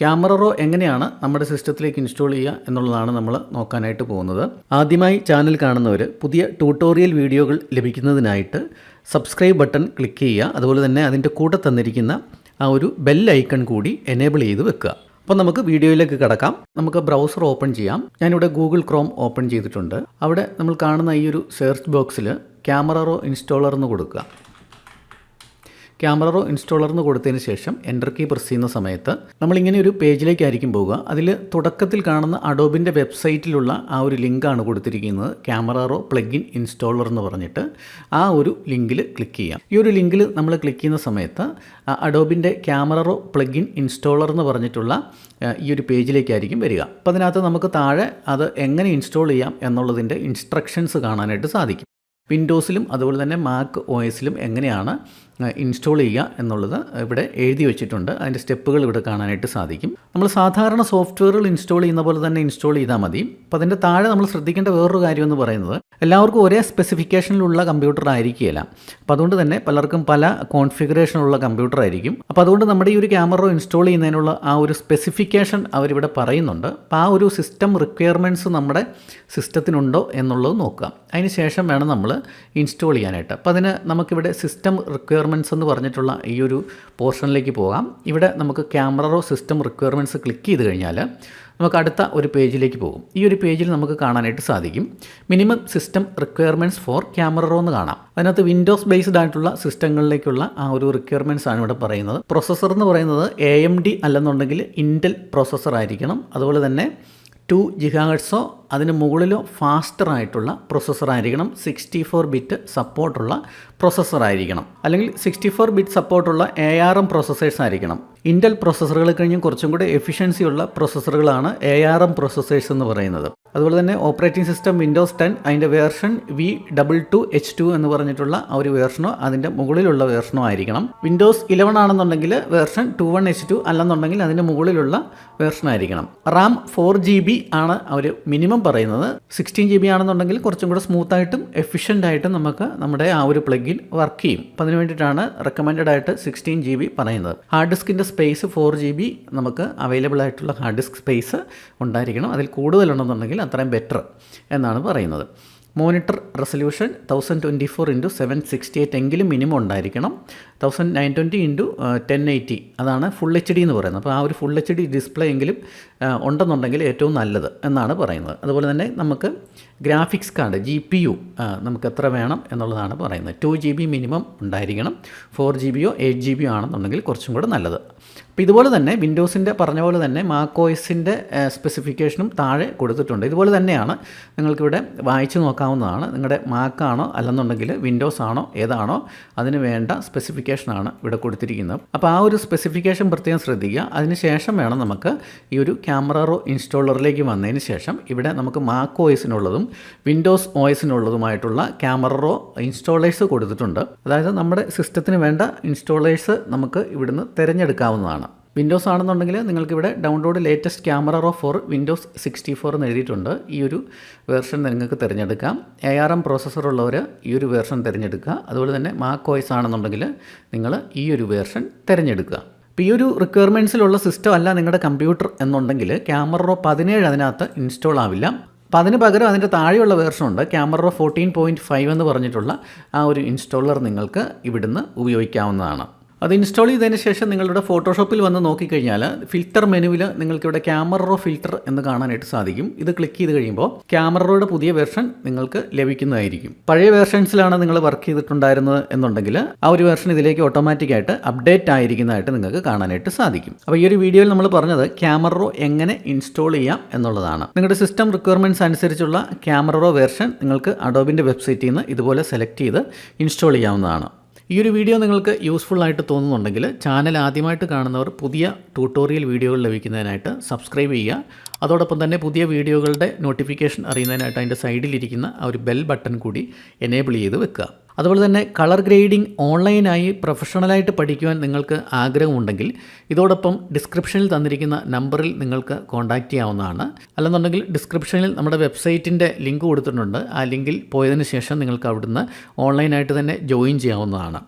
Camera raw എങ്ങനെയാണ് നമ്മുടെ സിസ്റ്റത്തിലേക്ക് ഇൻസ്റ്റാൾ ചെയ്യുക എന്നുള്ളതാണ് നമ്മൾ നോക്കാനായിട്ട് പോകുന്നത്. ആദ്യമായി ചാനൽ കാണുന്നവർ പുതിയ ട്യൂട്ടോറിയൽ വീഡിയോകൾ ലഭിക്കുന്നതിനായിട്ട് സബ്സ്ക്രൈബ് ബട്ടൺ ക്ലിക്ക് ചെയ്യുക. അതുപോലെ തന്നെ അതിന്റെ കൂടെ തന്നിരിക്കുന്ന ആ ഒരു ബെൽ ഐക്കൺ കൂടി എനേബിൾ ചെയ്ത് വെക്കുക. അപ്പോൾ നമുക്ക് വീഡിയോയിലേക്ക് കിടക്കാം. നമുക്ക് ബ്രൗസർ ഓപ്പൺ ചെയ്യാം. ഞാനിവിടെ ഗൂഗിൾ ക്രോം ഓപ്പൺ ചെയ്തിട്ടുണ്ട്. അവിടെ നമ്മൾ കാണുന്ന ഈ ഒരു സെർച്ച് ബോക്സിൽ ക്യാമറ റോ ഇൻസ്റ്റാളർ എന്ന് കൊടുക്കുക. ക്യാമറ റോ ഇൻസ്റ്റാളർ എന്ന് കൊടുത്തതിന് ശേഷം എന്റർ കീ പ്രസ് ചെയ്യുന്ന സമയത്ത് നമ്മളിങ്ങനെ ഒരു പേജിലേക്കായിരിക്കും പോവുക. അതിൽ തുടക്കത്തിൽ കാണുന്ന അഡോബിന്റെ വെബ്സൈറ്റിലുള്ള ആ ഒരു ലിങ്കാണ് കൊടുത്തിരിക്കുന്നത്. ക്യാമറ റോ പ്ലഗിൻ ഇൻസ്റ്റാളർ എന്ന് പറഞ്ഞിട്ട് ആ ഒരു ലിങ്കിൽ ക്ലിക്ക് ചെയ്യാം. ഈ ഒരു ലിങ്കിൽ നമ്മൾ ക്ലിക്ക് ചെയ്യുന്ന സമയത്ത് അഡോബിന്റെ ക്യാമറ റോ പ്ലഗിൻ ഇൻസ്റ്റാളർ എന്ന് പറഞ്ഞിട്ടുള്ള ഈ ഒരു പേജിലേക്കായിരിക്കും വരിക. അപ്പോൾ അതിനകത്ത് നമുക്ക് താഴെ അത് എങ്ങനെ ഇൻസ്റ്റാൾ ചെയ്യാം എന്നുള്ളതിന്റെ ഇൻസ്ട്രക്ഷൻസ് കാണാനായിട്ട് സാധിക്കും. വിൻഡോസിലും അതുപോലെ തന്നെ മാക് ഒ എസിലും എങ്ങനെയാണ് ഇൻസ്റ്റാൾ ചെയ്യുക എന്നുള്ളത് ഇവിടെ എഴുതി വെച്ചിട്ടുണ്ട്. അതിന്റെ സ്റ്റെപ്പുകൾ ഇവിടെ കാണാനായിട്ട് സാധിക്കും. നമ്മൾ സാധാരണ സോഫ്റ്റ്വെയറുകൾ ഇൻസ്റ്റാൾ ചെയ്യുന്ന പോലെ തന്നെ ഇൻസ്റ്റാൾ ചെയ്താൽ മതി. അപ്പോൾ അതിന്റെ താഴെ നമ്മൾ ശ്രദ്ധിക്കേണ്ട വേറൊരു കാര്യം എന്ന് പറയുന്നത് എല്ലാവർക്കും ഒരേ സ്പെസിഫിക്കേഷനിലുള്ള കമ്പ്യൂട്ടർ ആയിരിക്കുകയില്ല. അപ്പോൾ അതുകൊണ്ട് തന്നെ പലർക്കും പല കോൺഫിഗറേഷനുള്ള കമ്പ്യൂട്ടർ ആയിരിക്കും. അപ്പോൾ അതുകൊണ്ട് നമ്മുടെ ഈ ഒരു ക്യാമറ ഇൻസ്റ്റാൾ ചെയ്യുന്നതിനുള്ള ആ ഒരു സ്പെസിഫിക്കേഷൻ അവരിവിടെ പറയുന്നുണ്ട്. അപ്പോൾ ആ ഒരു സിസ്റ്റം റിക്വയർമെന്റ്സ് നമ്മുടെ സിസ്റ്റത്തിനുണ്ടോ എന്നുള്ളത് നോക്കുക. അതിന് ശേഷം വേണം നമ്മൾ ഇൻസ്റ്റാൾ ചെയ്യാനായിട്ട്. അപ്പോൾ അതിന് നമുക്കിവിടെ സിസ്റ്റം റിക്വയർമെന്റ്സ് എന്ന് പറഞ്ഞിട്ടുള്ള ഈ ഒരു പോർഷനിലേക്ക് പോകാം. ഇവിടെ നമുക്ക് ക്യാമറ സിസ്റ്റം റിക്വയർമെന്റ്സ് ക്ലിക്ക് ചെയ്ത് കഴിഞ്ഞാൽ നമുക്ക് അടുത്ത ഒരു പേജിലേക്ക് പോകും. ഈ ഒരു പേജിൽ നമുക്ക് കാണാനായിട്ട് സാധിക്കും. Minimum system requirements for camera എന്ന് കാണാം. അതിനകത്ത് വിൻഡോസ് ബേസ്ഡ് ആയിട്ടുള്ള സിസ്റ്റങ്ങളിലേക്കുള്ള ആ ഒരു റിക്വയർമെന്റ്സ് ആണ് ഇവിടെ പറയുന്നത്. പ്രൊസസ്സർ എന്ന് പറയുന്നത് എ എം ഡി അല്ലെന്നുണ്ടെങ്കിൽ ഇന്റൽ പ്രൊസസ്സർ ആയിരിക്കണം. അതുപോലെ തന്നെ ടു ജിഗാഹെഡ്സോ അതിന് മുകളിലോ ഫാസ്റ്റർ ആയിട്ടുള്ള പ്രൊസസ്സർ ആയിരിക്കണം. സിക്സ്റ്റി ഫോർ ബിറ്റ് സപ്പോർട്ടുള്ള പ്രൊസസ്സർ ആയിരിക്കണം. അല്ലെങ്കിൽ സിക്സ്റ്റി ഫോർ ബിറ്റ് സപ്പോർട്ടുള്ള എ ആർ എം പ്രൊസസ്സേഴ്സ് ആയിരിക്കണം. ഇന്റൽ പ്രൊസസ്സറുകൾ കഴിഞ്ഞും കുറച്ചും കൂടി എഫിഷ്യൻസി ഉള്ള പ്രൊസസ്സറുകളാണ് എ ആർ എം പ്രൊസസ്സേഴ്സ് എന്ന് പറയുന്നത്. അതുപോലെ തന്നെ ഓപ്പറേറ്റിംഗ് സിസ്റ്റം വിൻഡോസ് ടെൻ അതിന്റെ version V double two H two എന്ന് പറഞ്ഞിട്ടുള്ള ആ ഒരു വേർഷനോ അതിന്റെ മുകളിലുള്ള വേർഷനോ ആയിരിക്കണം. വിൻഡോസ് ഇലവൻ ആണെന്നുണ്ടെങ്കിൽ version two one H two അല്ലെന്നുണ്ടെങ്കിൽ അതിന്റെ മുകളിലുള്ള വേർഷൻ ആയിരിക്കണം. റാം ഫോർ ജി ബി ആണ് അവർ മിനിമം പറയുന്നത് സിക്സ്റ്റീൻ ജി ബി ആണെന്നുണ്ടെങ്കിൽ കുറച്ചും കൂടെ സ്മൂത്തായിട്ടും എഫിഷ്യന്റ് ആയിട്ടും നമുക്ക് നമ്മുടെ ആ ഒരു പ്ലഗിൻ വർക്ക് ചെയ്യും. അപ്പോൾ അതിന് വേണ്ടിയിട്ടാണ് റെക്കമെൻഡഡ് ആയിട്ട് സിക്സ്റ്റീൻ ജി ബി പറയുന്നത്. ഹാർഡ് ഡിസ്കിന്റെ സ്പേസ് ഫോർ ജി ബി നമുക്ക് അവൈലബിൾ ആയിട്ടുള്ള ഹാർഡ് ഡിസ്ക് സ്പേസ് ഉണ്ടായിരിക്കണം. അതിൽ കൂടുതലുണ്ടെന്നുണ്ടെങ്കിൽ അത്രയും ബെറ്റർ എന്നാണ് പറയുന്നത്. Monitor resolution thousand twenty four into seven sixty eight എങ്കിലും മിനിമം ഉണ്ടായിരിക്കണം. Thousand nine twenty into ten eighty അതാണ് ഫുൾ എച്ച് ഡി എന്ന് പറയുന്നത്. അപ്പോൾ ആ ഒരു ഫുൾ എച്ച് ഡി ഡിസ്പ്ലേ എങ്കിലും ഉണ്ടെന്നുണ്ടെങ്കിൽ ഏറ്റവും നല്ലത് എന്നാണ് പറയുന്നത്. അതുപോലെ തന്നെ നമുക്ക് graphics card G P U നമുക്ക് എത്ര വേണം എന്നുള്ളതാണ് പറയുന്നത്. ടു ജി ബി മിനിമം ഉണ്ടായിരിക്കണം. ഫോർ ജി ബിയോ എയ്റ്റ് ജി ബിയോ ആണെന്നുണ്ടെങ്കിൽ കുറച്ചും കൂടെ നല്ലത്. അപ്പോൾ ഇതുപോലെ തന്നെ വിൻഡോസിന്റെ പറഞ്ഞ പോലെ തന്നെ മാക്കോയ്സിന്റെ സ്പെസിഫിക്കേഷനും താഴെ കൊടുത്തിട്ടുണ്ട്. ഇതുപോലെ തന്നെയാണ് നിങ്ങൾക്കിവിടെ വായിച്ചു നോക്കാവുന്നതാണ്. നിങ്ങളുടെ മാക്കാണോ അല്ലെന്നുണ്ടെങ്കിൽ വിൻഡോസ് ആണോ ഏതാണോ അതിന് വേണ്ട സ്പെസിഫിക്കേഷനാണ് ഇവിടെ കൊടുത്തിരിക്കുന്നത്. അപ്പോൾ ആ ഒരു സ്പെസിഫിക്കേഷൻ പ്രത്യേകം ശ്രദ്ധിക്കുക. അതിന് ശേഷം വേണം നമുക്ക് ഈ ഒരു ക്യാമറ റോ ഇൻസ്റ്റാളറിലേക്ക് വന്നതിന് ശേഷം ഇവിടെ നമുക്ക് മാക്ക് ഓയിസിനുള്ളതും വിൻഡോസ് ഓയിസിനുള്ളതുമായിട്ടുള്ള ക്യാമറ റോ ഇൻസ്റ്റാളേഴ്സ് കൊടുത്തിട്ടുണ്ട്. അതായത് നമ്മുടെ സിസ്റ്റത്തിന് വേണ്ട ഇൻസ്റ്റാളേഴ്സ് നമുക്ക് ഇവിടുന്ന് തിരഞ്ഞെടുക്കാവുന്നതാണ് വിൻഡോസ് ആണെന്നുണ്ടെങ്കിൽ നിങ്ങൾക്കിവിടെ download latest camera raw for Windows sixty four എന്ന് എഴുതിയിട്ടുണ്ട്. ഈ ഒരു വേർഷൻ നിങ്ങൾക്ക് തിരഞ്ഞെടുക്കാം. എ ആർ എം പ്രോസസ്സർ ഉള്ളവർ ഈ ഒരു വേർഷൻ തിരഞ്ഞെടുക്കുക. അതുപോലെ തന്നെ മാക്ക് ഓയിസ് ആണെന്നുണ്ടെങ്കിൽ നിങ്ങൾ ഈ ഒരു വേർഷൻ തിരഞ്ഞെടുക്കുക. ഇപ്പോൾ ഈ ഒരു റിക്വയർമെന്റ്സിലുള്ള സിസ്റ്റം അല്ല നിങ്ങളുടെ കമ്പ്യൂട്ടർ എന്നുണ്ടെങ്കിൽ ക്യാമറ റോ പതിനേഴ് അതിനകത്ത് ഇൻസ്റ്റാൾ ആവില്ല. അപ്പോൾ അതിന് പകരം അതിന്റെ താഴെയുള്ള വേർഷൻ ഉണ്ട്. ക്യാമറ ഫോർട്ടീൻ പോയിന്റ് ഫൈവ് എന്ന് പറഞ്ഞിട്ടുള്ള ആ ഒരു ഇൻസ്റ്റാളർ നിങ്ങൾക്ക് ഇവിടുന്ന് ഉപയോഗിക്കാവുന്നതാണ്. അത് ഇൻസ്റ്റാൾ ചെയ്തതിന് ശേഷം നിങ്ങളുടെ ഫോട്ടോഷോപ്പിൽ വന്ന് നോക്കിക്കഴിഞ്ഞാൽ ഫിൽറ്റർ മെനുവിൽ നിങ്ങൾക്ക് ഇവിടെ ക്യാമറ ഫിൽറ്റർ എന്ന് കാണാനായിട്ട് സാധിക്കും. ഇത് ക്ലിക്ക് ചെയ്ത് കഴിയുമ്പോൾ ക്യാമറ റോയുടെ പുതിയ വെർഷൻ നിങ്ങൾക്ക് ലഭിക്കുന്നതായിരിക്കും. പഴയ വെർഷൻസിലാണ് നിങ്ങൾ വർക്ക് ചെയ്തിട്ടുണ്ടായിരുന്നത് എന്നുണ്ടെങ്കിൽ ആ ഒരു വേർഷൻ ഇതിലേക്ക് ഓട്ടോമാറ്റിക്കായിട്ട് അപ്ഡേറ്റ് ആയിരിക്കുന്നതായിട്ട് നിങ്ങൾക്ക് കാണാനായിട്ട് സാധിക്കും. അപ്പോൾ ഈ ഒരു വീഡിയോയിൽ നമ്മൾ പറഞ്ഞത് ക്യാമറ എങ്ങനെ ഇൻസ്റ്റാൾ ചെയ്യാം എന്നുള്ളതാണ്. നിങ്ങളുടെ സിസ്റ്റം റിക്വയർമെന്റ്സ് അനുസരിച്ചുള്ള ക്യാമറ വെർഷൻ നിങ്ങൾക്ക് അഡോബിന്റെ വെബ്സൈറ്റിൽ നിന്ന് ഇതുപോലെ സെലക്ട് ചെയ്ത് ഇൻസ്റ്റാൾ ചെയ്യാവുന്നതാണ്. ഈ ഒരു വീഡിയോ നിങ്ങൾക്ക് യൂസ്ഫുൾ ആയിട്ട് തോന്നുന്നുണ്ടെങ്കിൽ ചാനൽ ആദ്യമായിട്ട് കാണുന്നവർ പുതിയ ട്യൂട്ടോറിയൽ വീഡിയോകൾ ലഭിക്കുന്നതിനായിട്ട് സബ്സ്ക്രൈബ് ചെയ്യുക. അതോടൊപ്പം തന്നെ പുതിയ വീഡിയോകളുടെ നോട്ടിഫിക്കേഷൻ അറിയുന്നതിനായിട്ട് അതിന്റെ സൈഡിലിരിക്കുന്ന ആ ഒരു ബെൽ ബട്ടൺ കൂടി എനേബിൾ ചെയ്ത് വെക്കുക. അതുപോലെ തന്നെ കളർ ഗ്രേഡിംഗ് ഓൺലൈനായി പ്രൊഫഷണലായിട്ട് പഠിക്കുവാൻ നിങ്ങൾക്ക് ആഗ്രഹമുണ്ടെങ്കിൽ ഇതോടൊപ്പം ഡിസ്ക്രിപ്ഷനിൽ തന്നിരിക്കുന്ന നമ്പറിൽ നിങ്ങൾക്ക് കോൺടാക്റ്റ് ചെയ്യാവുന്നതാണ്. അല്ലെന്നുണ്ടെങ്കിൽ ഡിസ്ക്രിപ്ഷനിൽ നമ്മുടെ വെബ്സൈറ്റിന്റെ ലിങ്ക് കൊടുത്തിട്ടുണ്ട്. ആ ലിങ്കിൽ പോയതിന് ശേഷം നിങ്ങൾക്ക് അവിടുന്ന് ഓൺലൈനായിട്ട് തന്നെ ജോയിൻ ചെയ്യാവുന്നതാണ്.